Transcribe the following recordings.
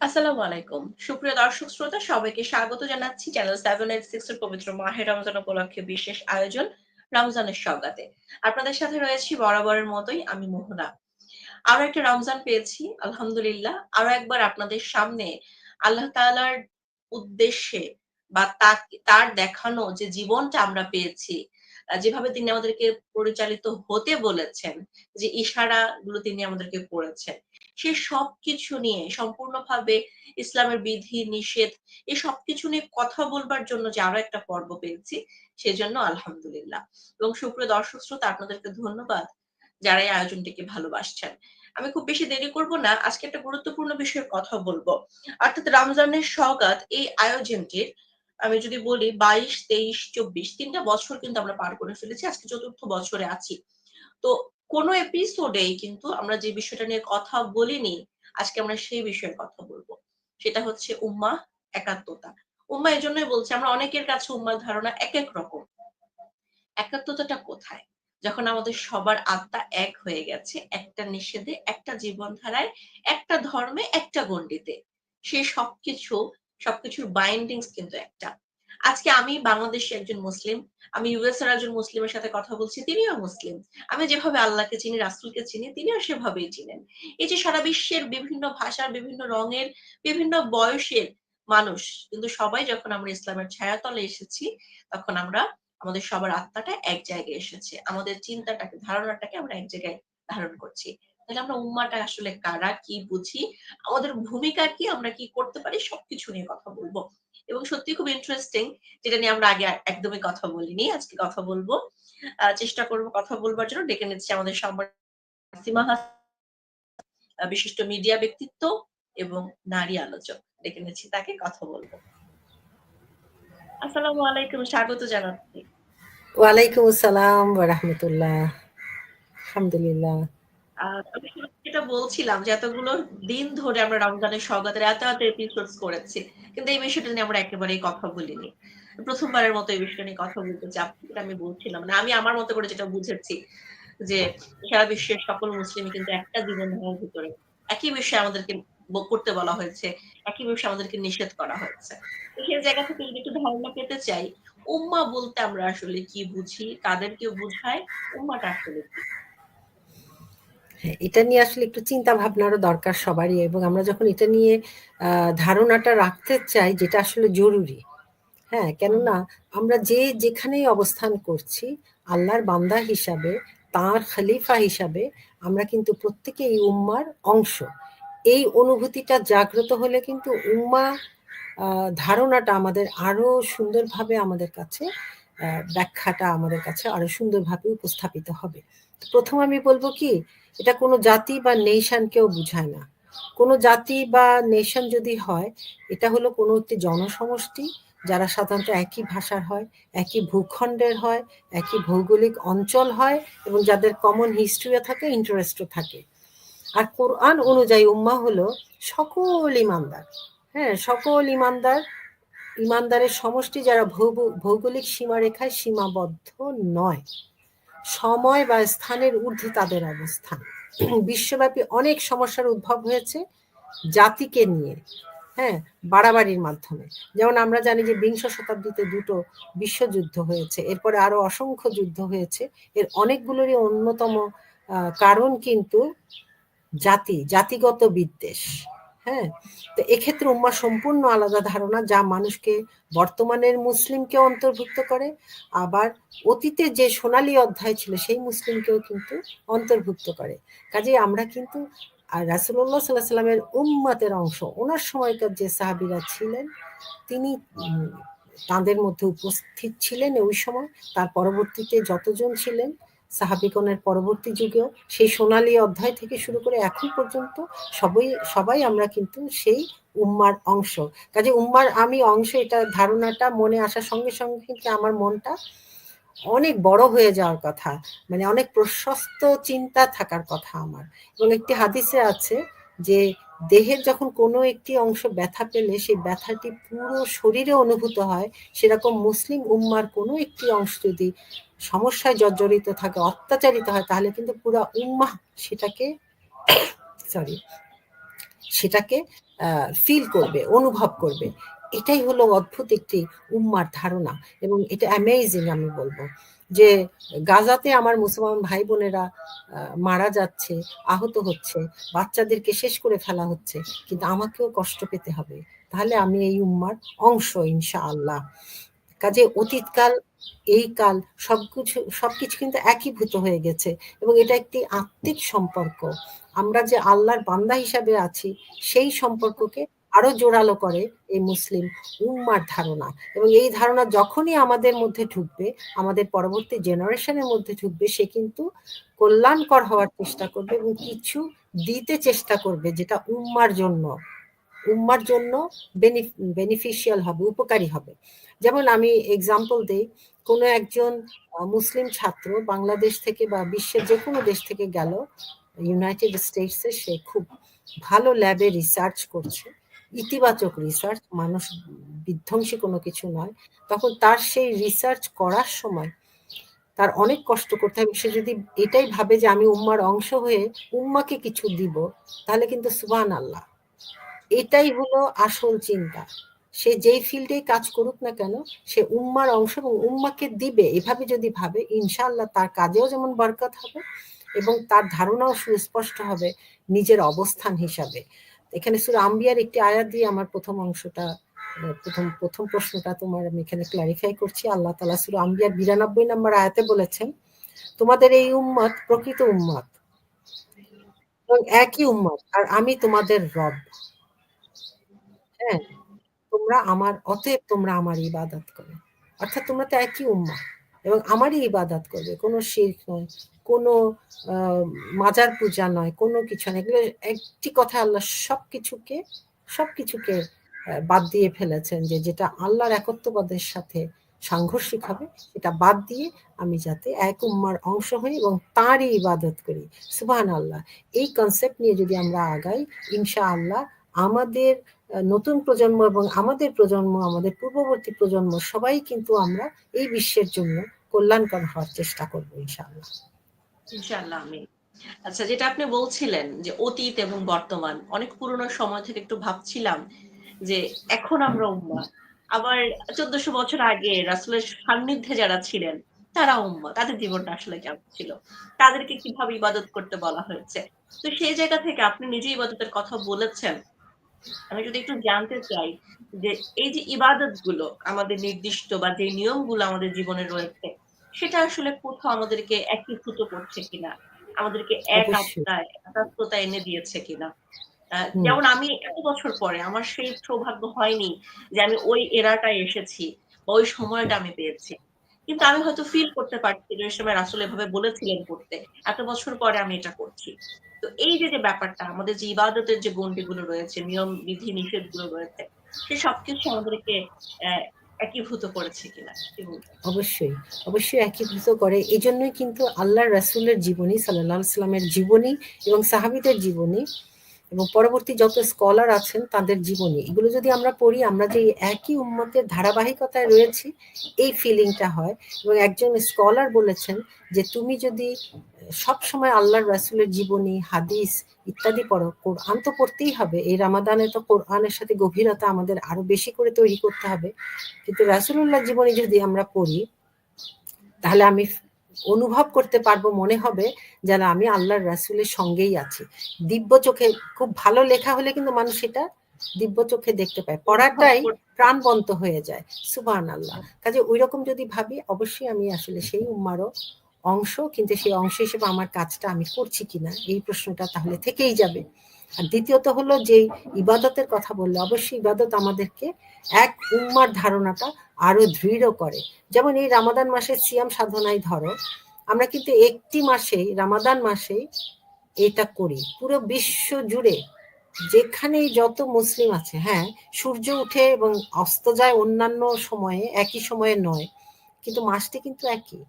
আসসালামু আলাইকুম। সুপ্রিয় দর্শক শ্রোতা সবাইকে স্বাগত জানাচ্ছি চ্যানেল 786 এর পবিত্র মাহে রমজান উপলক্ষে বিশেষ আয়োজন রমজানের সওগাতে। আপনাদের সাথে রয়েছি বরাবরের মতোই আমি মোহনা। আরও একটা রমজান পেয়েছি আলহামদুলিল্লাহ। আরও একবার আপনাদের সামনে আল্লাহ তাআলার উদ্দেশ্যে বা তার দেখানো যে জীবনটা আমরা পেয়েছি, যেভাবে তিনি আমাদেরকে পরিচালিত হতে বলেছেন, যে ইশারা গুলো তিনি আমাদেরকে করেছেন, সে সবকিছু নিয়ে সম্পূর্ণভাবে ইসলামের বিধি নিষেধ এই সবকিছু নিয়ে কথা বলবার জন্য যে আরও একটা পর্ব পেয়েছি, সেজন্য আলহামদুলিল্লাহ। এবং সুপ্রিয় দর্শক শ্রোতা আপনাদেরকে ধন্যবাদ যারা এই আয়োজনটিকে ভালোবাসছেন। আমি খুব বেশি দেরি করব না। আজকে একটা গুরুত্বপূর্ণ বিষয়ে কথা বলব অর্থাৎ রমজানের সওগাত এই আয়োজনটির আমি যদি বলি বাইশ তেইশ চব্বিশ তিনটা বছর কিন্তু আমরা পার করে ফেলেছি। আজকে চতুর্থ বছরে আছি। তো কোন এপিসোডেই কিন্তু আমরা যে বিষয়টা নিয়ে কথা বলিনি, আজকে আমরা সেই বিষয়ে কথা বলব সেটা হচ্ছে উম্মা একাত্মতা। উম্মাহ জন্যই বলছে আমরা অনেকের কাছে উম্মার ধারণা এক এক রকম। একাত্মতাটা কোথায়? যখন আমাদের সবার আত্মা এক হয়ে গেছে, একটা নিষেধে, একটা জীবনধারায়, একটা ধর্মে, একটা গণ্ডিতে। সে সবকিছু, সবকিছুর বাইন্ডিংস কিন্তু একটা। আজকে আমি বাংলাদেশে একজন মুসলিম। আমি ইউএস এর একজন মুসলিমের সাথে কথা বলছি, তিনিও মুসলিম। আমি যেভাবে আল্লাহকে চিনি, রাসুলকে চিনি, তিনিও সেভাবেই চিনেন। এই যে সারা বিশ্বের বিভিন্ন ভাষার, বিভিন্ন রঙের, বিভিন্ন বয়সের মানুষ কিন্তু সবাই যখন আমরা ইসলামের ছায়াতলে এসেছি, তখন আমরা আমাদের সবার আত্মাটা এক জায়গায় এসেছে। আমাদের চিন্তাটাকে, ধারণাটাকে আমরা এক জায়গায় ধারণ করছি। তাহলে আমরা উম্মাটা আসলে কারা, কি বুঝি, আমাদের ভূমিকা কি, আমরা কি করতে পারি সবকিছু নিয়ে কথা বলব। এবং সত্যি খুব ইন্টারেস্টিং যেটা নিয়ে আমরা আগে একদমই কথা বলিনি। আজকে কথা বলব চেষ্টা করব কথা বলবার জন্য ডেকে নিচ্ছি আমাদের আ বিশিষ্ট মিডিয়া ব্যক্তিত্ব এবং নারী আলোচক। ডেকে নিচ্ছি তাকে, কথা বলব আসসালামু আলাইকুম, স্বাগত জানাচ্ছি। ওয়ালাইকুম আসসালাম রাহমাতুল্লাহ। আলহামদুলিল্লাহ। যেটা বলছিলাম যে এতগুলো দিন ধরে আমরা রমজানের সওগাতের এত, এত এপিসোডস করেছি। কিন্তু এই বিষয়টা নিয়ে আমরা একেবারেই কথা বলিনি। প্রথমবারের মতো এই বিষয়টা নিয়ে কথা বলতে যেটা আমি বলছিলাম। মানে আমি আমার মতো করে যেটা বুঝেছি যে সারা বিশ্বের সকল মুসলিম কিন্তু একটা জীবনধারার ভিতরে একই বিষয়ে আমাদেরকে করতে বলা হয়েছে। একই বিষয়ে আমাদেরকে নিষেধ করা হয়েছে। সেই জায়গা থেকে যদি একটু ধারণা পেতে চাই, উম্মা বলতে আমরা আসলে কি বুঝি? কাদেরকে বুঝায়? উম্মাটা আসলে কি? হ্যাঁ, এটা নিয়ে আসলে একটু চিন্তা ভাবনারও দরকার সবারই এবং আমরা যখন এটা নিয়ে ধারণাটা রাখতে চাই যেটা আসলে জরুরি। হ্যাঁ, কেননা আমরা যে যেখানেই অবস্থান করছি, আল্লাহর বান্দা হিসাবে, তাঁর খলিফা হিসাবে আমরা কিন্তু প্রত্যেকে এই উম্মার অংশ। এই অনুভূতিটা জাগ্রত হলে কিন্তু উম্মা ধারণাটা আমাদের আরও সুন্দরভাবে আমাদের কাছে ব্যাখ্যাটা আমাদের কাছে আরও সুন্দরভাবে উপস্থাপিত হবে। ১ম আমি বলব কি, এটা কোনো জাতি বা নেশন কেও বুঝায় না। কোনো জাতি বা নেশন যদি হয়, এটা হলো কোনো একটি জনসমষ্টি যারা সাধারণত একই ভাষার হয়, একই ভূখণ্ডের হয়, একই ভৌগোলিক অঞ্চল হয় এবং যাদের কমন হিস্ট্রিও থাকে, ইন্টারেস্টও থাকে। আর কোরআন অনুযায়ী উম্মা হলো সকল ইমানদার হ্যাঁ, সকল ইমানদার ইমানদারের সমষ্টি যারা ভৌগ ভৌগোলিক সীমারেখায় সীমাবদ্ধ নয়। সময় বা স্থানের ঊর্ধ্বে তাদের অবস্থান। বিশ্বব্যাপী অনেক সমস্যার উদ্ভব হয়েছে জাতিকে নিয়ে। হ্যাঁ, বাড়াবাড়ির মাধ্যমে। যেমন আমরা জানি যে বিংশ শতাব্দীতে দুটো বিশ্বযুদ্ধ হয়েছে। এরপরে আরও অসংখ্য যুদ্ধ হয়েছে। এর অনেকগুলোরই অন্যতম কারণ কিন্তু জাতি, জাতিগত বিদ্বেষ। হ্যাঁ? তো এক্ষেত্রে উম্মা সম্পূর্ণ আলাদা ধারণা যা মানুষকে বর্তমানের মুসলিমকে অন্তর্ভুক্ত করে, আবার অতীতে যে সোনালী অধ্যায় ছিল সেই মুসলিমকেও কিন্তু অন্তর্ভুক্ত করে। কাজেই আমরা কিন্তু আর রাসূলুল্লাহ সাল্লাল্লাহু আলাইহি ওয়াসাল্লামের উম্মতের অংশ। ওনার সময়কার যে সাহাবিরা ছিলেন, তিনি তাদের মধ্যে উপস্থিত ছিলেন ওই সময়। তার পরবর্তীতে যতজন ছিলেন সাহাবীগণের পরবর্তী যুগেও সেই সোনালী অধ্যায় থেকে শুরু করে এখন পর্যন্ত সবই সবাই আমরা কিন্তু সেই উম্মার অংশ। কাজে উম্মার আমি অংশ এটা ধারণাটা মনে আসার সঙ্গে, সঙ্গে কিন্তু আমার মনটা অনেক বড় হয়ে যাওয়ার কথা। মানে অনেক প্রশস্ত চিন্তা থাকার কথা আমার। এবং একটি হাদিসে আছে যে দেহের যখন কোনো একটি অংশ ব্যথা পেলে সেই ব্যথাটি পুরো শরীরে অনুভূত হয়, সেরকম মুসলিম উম্মার কোনো একটি অংশ যদি সমস্যায় জর্জরিত থাকে, অত্যাচারিত হয় তাহলে কিন্তু পুরা উম্মাহ সেটাকে সরি সেটাকে ফিল করবে অনুভব করবে। এটাই হলো অদ্ভুত একটি উম্মার ধারণা এবং এটা অ্যামেজিং আমি বলব যে গাজাতে আমার মুসলমান ভাই বোনেরা মারা যাচ্ছে আহত হচ্ছে বাচ্চাদেরকে শেষ করে ফেলা হচ্ছে কিন্তু আমাকেও কষ্ট পেতে হবে। তাহলে আমি এই উম্মার অংশ ইনশা আল্লাহ কাজে অতীতকাল এই কাল সবকিছু সবকিছু কিন্তু একীভূত হয়ে গেছে এবং এটা একটি আত্মিক সম্পর্ক। আমরা যে আল্লাহর বান্দা হিসাবে আছি, সেই সম্পর্ককে আরও জোরালো করে এই মুসলিম উম্মার ধারণা। এবং এই ধারণা যখনই আমাদের মধ্যে ঢুকবে, আমাদের পরবর্তী জেনারেশনের মধ্যে ঢুকবে, সে কিন্তু কল্যাণকর হওয়ার চেষ্টা করবে এবং কিছু দিতে চেষ্টা করবে যেটা উম্মার জন্য। উম্মার জন্য বেনিফিশিয়াল হবে, উপকারী হবে। যেমন আমি এক্সাম্পল দিই কোনো একজন মুসলিম ছাত্র বাংলাদেশ থেকে বা বিশ্বের যে কোনো দেশ থেকে গেল ইউনাইটেড স্টেটসে সে খুব ভালো ল্যাবে রিসার্চ করছে, ইতিবাচক রিসার্চ মানুষ বিধ্বংসী কোনো কিছু নয়। তখন তার সেই রিসার্চ করার সময় তার অনেক কষ্ট করতে হবে সে যদি এটাই ভাবে যে আমি উম্মার অংশ হয়ে উম্মাকে কিছু দিব, তাহলে কিন্তু সুবান আল্লাহ এটাই হলো আসল চিন্তা। সে যেই ফিল্ডে কাজ করুক না কেন, সে উম্মার অংশ এবং উম্মাকে দিবে, এভাবে যদি ভাবে ইনশাল্লাহ তার কাজেও যেমন বরকত হবে এবং তার ধারণাও সুস্পষ্ট হবে নিজের অবস্থান হিসাবে। এখানে সুরা আম্বিয়ার একটি আয়াত দিয়ে আমার প্রথম অংশটা প্রথম প্রথম প্রশ্নটা তোমার আমি এখানে ক্লারিফাই করছি। আল্লাহ তালা সুরা আম্বিয়ার বিরানব্বই নম্বর আয়াতে বলেছেন, তোমাদের এই উম্মত প্রকৃত উম্মত একই উম্মত, আর আমি তোমাদের রব। হ্যাঁ। তোমরা আমার, অতএব তোমরা আমার ইবাদত করো। অর্থাৎ তোমরা তো একই উম্মা এবং আমারই ইবাদত করবে। কোনো শির্ক নয়, কোনো মাজার পূজা নয়, কোনো কিছু নয়। এগুলো একটি কথা আল্লাহ সব কিছুকে সব কিছুকে বাদ দিয়ে ফেলেছেন যে যেটা আল্লাহর একত্ববাদের সাথে সাংঘর্ষিক হবে, সেটা বাদ দিয়ে আমি যাতে এক উম্মার অংশ হই এবং তাঁরই ইবাদত করি। সুবাহান আল্লাহ এই কনসেপ্ট নিয়ে যদি আমরা আগাই ইনশা আল্লাহ আমাদের নতুন প্রজন্ম এবং আমাদের প্রজন্ম, আমাদের পূর্ববর্তী প্রজন্ম, সবাই কিন্তু আমরা এই বিশ্বের জন্য কল্যাণকর হওয়ার চেষ্টা করব, ইনশাআল্লাহ। আমি আচ্ছা যেটা আপনি বলছিলেন যে অতীত এবং বর্তমান, অনেক পুরনো সময় থেকে একটু ভাবছিলাম যে এখন আমরা উম্মা আবার চোদ্দশো বছর আগে রাসুলের সান্নিধ্যে যারা ছিলেন, তারা উম্মা তাদের জীবনটা আসলে কেমন ছিল? তাদেরকে কীভাবে ইবাদত করতে বলা হয়েছে? তো সেই জায়গা থেকে আপনি নিজে ইবাদতের কথা বলেছেন। আমি যদি একটু জানতে চাই যে এই যে ইবাদতগুলো আমাদের নির্দিষ্ট বা যে নিয়মগুলো আমাদের জীবনে রয়েছে সেটা আসলে কোথাও আমাদেরকে একীভূত করছে কিনা? আমাদেরকে এক আত্মায় একাত্মতা এনে দিয়েছে কিনা? যেমন আমি এত বছর পরে আমার সেই সৌভাগ্য হয়নি যে আমি ওই এরাটায় এসেছি ওই সময়টা আমি পেয়েছি। কিন্তু আমি হয়তো ফিল করতে পারছি যে সময় আসলে এভাবে বলেছিলেন করতে। এত বছর পরে আমি এটা করছি। তো এই যে যে ব্যাপারটা, আমাদের যে ইবাদতের যে গন্ডিগুলো রয়েছে, নিয়ম, বিধি নিষেধগুলো রয়েছে, সে সবকিছু আমাদেরকে একীভূত করেছে কিনা অবশ্যই অবশ্যই একীভূত করে। এই জন্যই কিন্তু আল্লাহ রাসুলের জীবনী সাল্লাহ সাল্লামের জীবনী এবং সাহাবিদের জীবনী এবং পরবর্তী যত স্কলার আছেন তাদের জীবনী, এগুলো যদি আমরা পড়ি, আমরা যে একই উন্মতের ধারাবাহিকতায় রয়েছি, এই ফিলিংটা হয়। এবং একজন স্কলার বলেছেন যে, তুমি যদি, সব সময় আল্লাহর রাসুলের জীবনী, হাদিস ইত্যাদি পড়ো, কোরআন তো পড়তেই হবে। এই রামাদানে তো কোরআনের সাথে গভীরতা আমাদের আরও বেশি করে তৈরি করতে হবে। কিন্তু রাসুল্লাহ জীবনী যদি আমরা পড়ি, তাহলে আমি অনুভব করতে পারব মনে হবে যেন আমি আল্লাহর রাসুলের সঙ্গেই আছি। দিব্য চোখে খুব ভালো লেখা হলে কিন্তু মানুষ এটা দিব্য চোখে দেখতে পায়। পড়াটাই প্রাণবন্ত হয়ে যায়। সুবান আল্লাহ কাজে ওই রকম যদি ভাবি অবশ্যই আমি আসলে সেই উম্মারও অংশ কিন্তু সেই অংশ হিসেবে আমার কাজটা আমি করছি কিনা এই প্রশ্নটা তাহলে থেকেই যাবে। আর দ্বিতীয়ত হলো যে ইবাদতের কথা বললে, অবশ্যই ইবাদত আমাদেরকে এক উম্মার ধারণাটা আরও দৃঢ় করে। যেমন এই রামাদান মাসে সিয়াম সাধনায় ধরো, আমরা কিন্তু একটি মাসেই, রামাদান মাসেই এটা করি। পুরো বিশ্ব জুড়ে যেখানেই যত মুসলিম আছে হ্যাঁ সূর্য উঠে এবং অস্ত যায় অন্যান্য সময়ে, একই সময়ে নয়, কিন্তু মাসটি কিন্তু একই।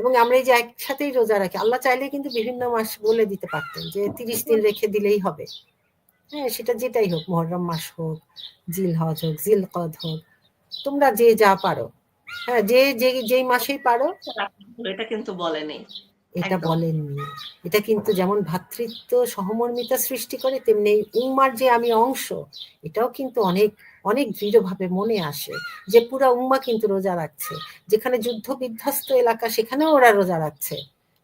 এবং আমরা এই যে একসাথেই রোজা রাখি আল্লাহ চাইলে কিন্তু বিভিন্ন মাস বলে দিতে পারতেন যে তিরিশ দিন রেখে দিলেই হবে। হ্যাঁ সেটা যেটাই হোক মহরম মাস হোক জিল হজ হোক জিল কদ হোক তোমরা যে যা পারো। হ্যাঁ যে যে যেই মাসেই পারো। এটা কিন্তু বলেনি। এটা বলেননি। এটা কিন্তু যেমন ভ্রাতৃত্ব সহমর্মিতা সৃষ্টি করে তেমনি এই উম্মার যে আমি অংশ এটাও কিন্তু অনেক, অনেক দৃঢ়ভাবে মনে আসে যে পুরা উম্মা কিন্তু রোজা রাখছে। যেখানে যুদ্ধ বিধ্বস্ত এলাকা সেখানেও ওরা রোজা রাখছে।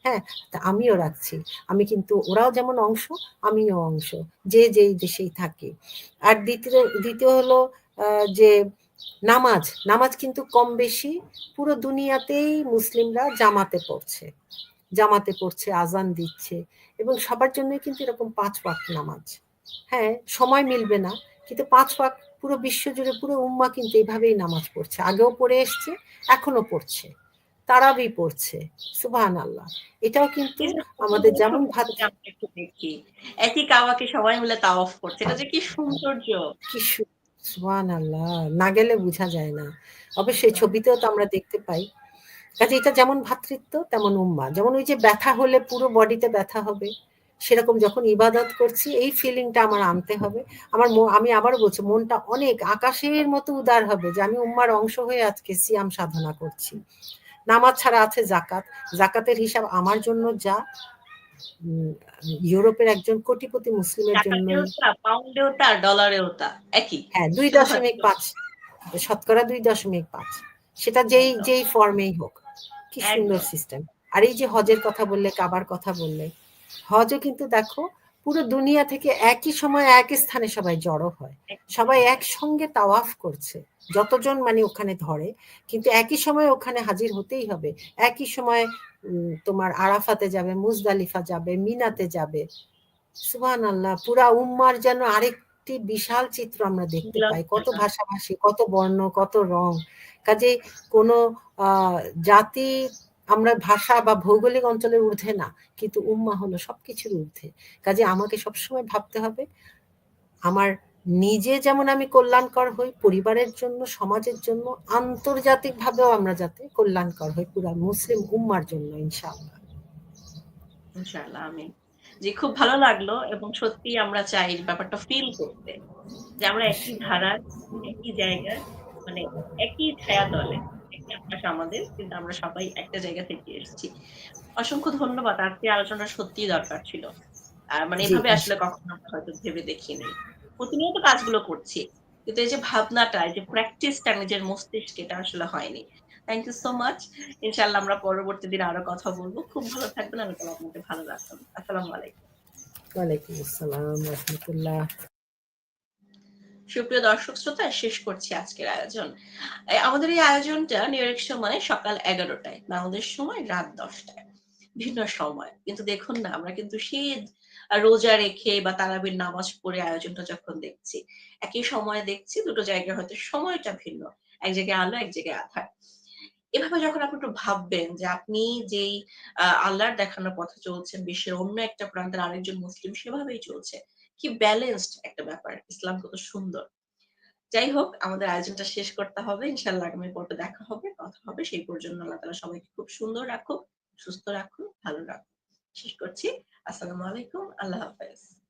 হ্যাঁ? তা আমিও রাখছি। আমি কিন্তু ওরাও যেমন অংশ, আমিও অংশ। যে যেই দেশেই থাকি। আর দ্বিতীয় দ্বিতীয় হলো যে নামাজ, নামাজ কিন্তু কম বেশি পুরো দুনিয়াতেই মুসলিমরা জামাতে পড়ছে। জামাতে পড়ছে, আজান দিচ্ছে এবং সবার জন্যই কিন্তু এরকম পাঁচ ওয়াক্ত নামাজ। হ্যাঁ, সময় মিলবে না। কিন্তু ৫ ওয়াক্ত পুরো বিশ্বজুড়ে পুরো উম্মা কিন্তু এভাবেই নামাজ পড়ছে। আগেও পড়ে এসছে, এখনও পড়ছে। তারাবি পড়ছে। সুবহানাল্লাহ। এটাও কিন্তু আমাদের যেমন ভাত একটু দেখি, একই কাবাকে সবাই মিলে তাওয়াফ করছে। এটা যে কি সৌন্দর্য। কি সু সুবহানাল্লাহ! না গেলে বোঝা যায় না। অবশ্যই ছবিতেও তো আমরা দেখতে পাই। কাজে এটা যেমন ভ্রাতৃত্ব তেমন উম্মা। যেমন ওই যে ব্যথা হলে পুরো বডিতে ব্যথা হবে। সেরকম যখন ইবাদত করছি এই ফিলিংটা আমার আনতে হবে। আমার আমি আবার বলছি মনটা অনেক আকাশের মতো উদার হবে যে আমি উম্মার অংশ হয়ে আজকে সিয়াম সাধনা করছি। নামাজ ছাড়া আছে জাকাত। জাকাতের হিসাব আমার জন্য যা ইউরোপের একজন কোটিপতি মুসলিমের জন্য জন্যই তা, পাউন্ডেও তা, ডলারেও তা। একই। হ্যাঁ, শুধুমাত্র ২.৫ শতকরা ২.৫ সেটা যেই, যেই ফর্মেই হোক। কি সুন্দর সিস্টেম। আর এই যে হজের কথা বললে, কাবার কথা বললে, হজও কিন্তু দেখো পুরো দুনিয়া থেকে একই সময় এক স্থানে সবাই জড়ো হয়। সবাই একসঙ্গে তাওয়াফ করছে। যতজন মানে ওখানে ধরে কিন্তু একই সময়ে ওখানে হাজির হতেই হবে। একই সময় তোমার আরাফাতে যাবে, মুজদালিফা যাবে, মিনাতে যাবে। সুবহানাল্লাহ! পুরা উম্মার যেন আরেকটি বিশাল চিত্র আমরা দেখতে পাই। কত ভাষাভাষী, কত বর্ণ, কত রং। কাজেই কোনো জাতি আমরা ভাষা বা ভৌগোলিক অঞ্চলের ঊর্ধ্বে না। কিন্তু উম্মা হলো সবকিছুর ঊর্ধ্বে। কাজেই আমাকে সবসময় ভাবতে হবে আমার নিজে যেমন আমি কল্যাণকর হই, পরিবারের জন্য, সমাজের জন্য, আন্তর্জাতিকভাবেও আমরা যাতে কল্যাণকর হই পুরা মুসলিম উম্মার জন্য ইনশাআল্লাহ। ইনশাআল্লাহ আমিন। জি, খুব ভালো লাগল এবং সত্যিই আমরা চাই ব্যাপারটা ফিল করতে। যে আমরা একই ধারার, একই জায়গার, মানে একই ছায়াতলে, একই আকাশ আমাদের। কিন্তু আমরা সবাই একটা জায়গা থেকে এসেছি। অসংখ্য ধন্যবাদ। আজকের আলোচনা সত্যিই দরকার ছিল। আ মানে এভাবে আসলে কখনো হয়তো ভেবে দেখিনি। প্রতিনিয়ত কাজগুলো করছি। কিন্তু এই যে ভাবনাটা, এই যে প্র্যাকটিসটা নিজের মস্তিষ্কে এটা আসলে হয়নি। Thank you so much. ইনশাআল্লাহ আমরা পরবর্তী দিন আরও কথা বলব খুব ভালো থাকবেন। আমি তাআলা আপনাকে ভালো রাখুন। আসসালামু আলাইকুম। ওয়ালাইকুম আসসালাম রাহমাতুল্লাহ। সুপ্রিয় দর্শক শ্রোতা শেষ করছি আজকের আয়োজন। আমাদের এই আয়োজনটা নিউ সময় সকাল ১১ টায়, বাংলাদেশ সময় রাত দশটায় ভিন্ন সময়। কিন্তু দেখুন না আমরা কিন্তু সেই রোজা রেখে বা তারাবির নামাজ পড়ে আয়োজনটা যখন দেখছি, একই সময়ে দেখছি দুটো জায়গায় হয়তো সময়টা ভিন্ন। এক জায়গায় আলো, এক জায়গায় আধার এভাবে যখন আপনি একটু ভাববেন যে আপনি যেই আল্লাহর দেখানোর পথে চলছেন, বিশ্বের অন্য একটা প্রান্তের আরেকজন মুসলিম সেভাবেই চলছে। কি ব্যালেন্সড একটা ব্যাপার। ইসলাম কত সুন্দর। যাই হোক আমাদের আয়োজনটা শেষ করতে হবে। ইনশাল্লাহ আগামী পর্বে দেখা হবে, কথা হবে। সেই পর্যন্ত আল্লাহ তালা সবাইকে খুব সুন্দর রাখুক, সুস্থ রাখুক, ভালো রাখুক। শেষ করছি। আসসালামু আলাইকুম। আল্লাহ হাফেজ।